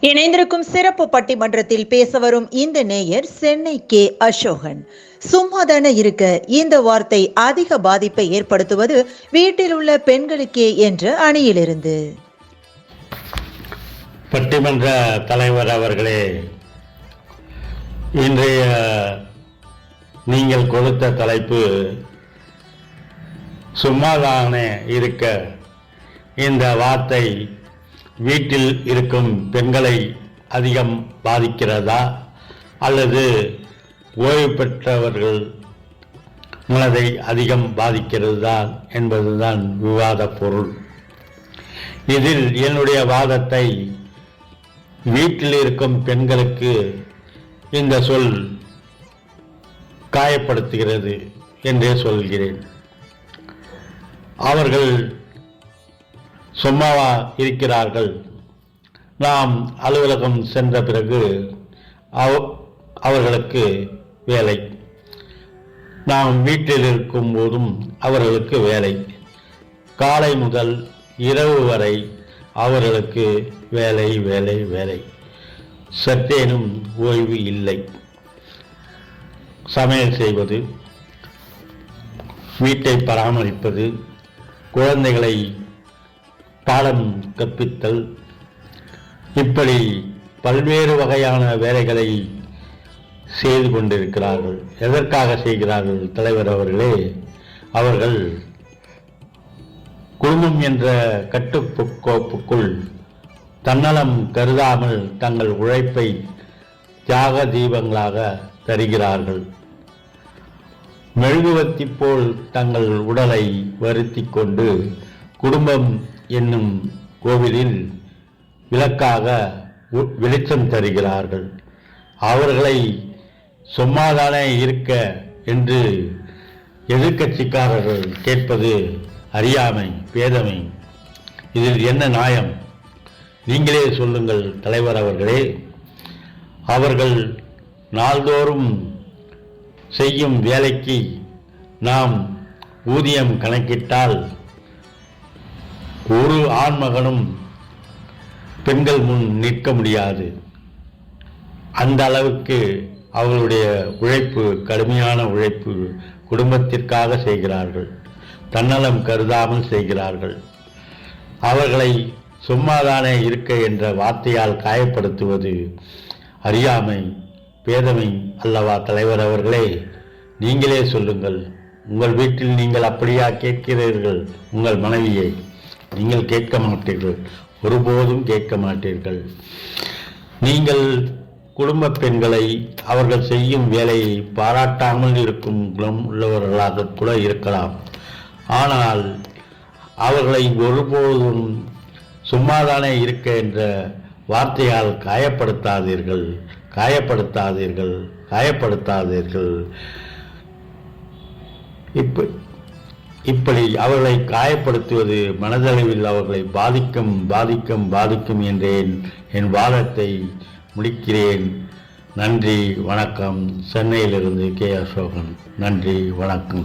இணைந்திருக்கும் சிறப்பு பட்டிமன்றத்தில் பேச வரும் இந்த நேயர் சென்னை கே. அசோகன். சும்மாதான இருக்க இந்த வார்த்தை அதிக பாதிப்பை ஏற்படுத்துவது வீட்டில் உள்ள பெண்களுக்கே என்ற அணியிலிருந்து. பட்டிமன்ற தலைவர் அவர்களே இன்றைய நீங்கள் கொடுத்த தலைப்பு சும்மாதானே இருக்க இந்த வார்த்தை வீட்டில் இருக்கும் பெண்களை அதிகம் பாதிக்கிறதா? அல்லது ஓய்வு பெற்றவர்கள் மனதை அதிகம் பாதிக்கிறதா என்பதுதான் விவாத பொருள். இதில் என்னுடைய வாதத்தை வீட்டில் இருக்கும் பெண்களுக்கு இந்த சொல் காயப்படுத்துகிறது என்றே சொல்கிறேன். அவர்கள் சும்மாவா இருக்கிறார்கள். நாம் அலுவலகம் சென்ற பிறகு அவ- அவர்களுக்கு வேலை. நாம் வீட்டில் இருக்கும் போதும் அவர்களுக்கு வேலை. காலை முதல் இரவு வரை அவர்களுக்கு வேலை வேலை வேலை. சற்றேனும் ஓய்வு இல்லை. சமையல் செய்வது வீட்டை பராமரிப்பது குழந்தைகளை பாடம் கற்பித்தல். இப்படி பல்வேறு வகையான வேலைகளை செய்து கொண்டிருக்கிறார்கள். எதற்காக செய்கிறார்கள்? தலைவர் அவர்களே அவர்கள் குடும்பம் என்ற கட்டுக்கோப்புக்குள் தன்னலம் கருதாமல் தங்கள் உழைப்பை தியாக தீபங்களாக தருகிறார்கள். மெழுகுவர்த்தி போல் தங்கள் உடலை வருத்தி கொண்டு குடும்பம் என்னும் கோவிலில் விளக்காக வெளிச்சம் தருகிறார்கள். அவர்களை சும்மாதானே இருக்க என்று எதிர்க்கட்சிக்காரர்கள் கேட்பது அறியாமை பேதமை. இதில் என்ன நியாயம்? நீங்களே சொல்லுங்கள் தலைவர் அவர்களே. அவர்கள் நாள்தோறும் செய்யும் வேலைக்கு நாம் ஊதியம் கணக்கிட்டால் ஒரு ஆண்மகனும் பெண்கள் முன் நிற்க முடியாது. அந்த அளவுக்கு அவர்களுடைய உழைப்பு கடுமையான உழைப்பு குடும்பத்திற்காக செய்கிறார்கள். தன்னலம் கருதாமல் செய்கிறார்கள். அவர்களை சும்மாதானே இருக்க என்ற வார்த்தையால் காயப்படுத்துவது அறியாமை பேதமை அல்லவா தலைவர் அவர்களே? நீங்களே சொல்லுங்கள். உங்கள் வீட்டில் நீங்கள் அப்படியா கேட்கிறீர்கள்? உங்கள் மனைவியை. நீங்கள் கேட்க மாட்டீர்கள். ஒருபோதும் கேட்க மாட்டீர்கள். நீங்கள் குடும்ப பெண்களை அவர்கள் செய்யும் வேலையை பாராட்டாமல் இருக்கும் குணம் உள்ளவர்களாக கூட இருக்கலாம். ஆனால் அவர்களை ஒருபோதும் சும்மாதானே இருக்க என்ற வார்த்தையால் காயப்படுத்தாதீர்கள். காயப்படுத்தாதீர்கள். காயப்படுத்தாதீர்கள். இப்போ இப்படி அவர்களை காயப்படுத்துவது மனதளவில் அவர்களை பாதிக்கும் பாதிக்கும் பாதிக்கும் என்றேன். என் வாதத்தை முடிக்கிறேன். நன்றி வணக்கம். சென்னையிலிருந்து கே அசோகன். நன்றி வணக்கம்.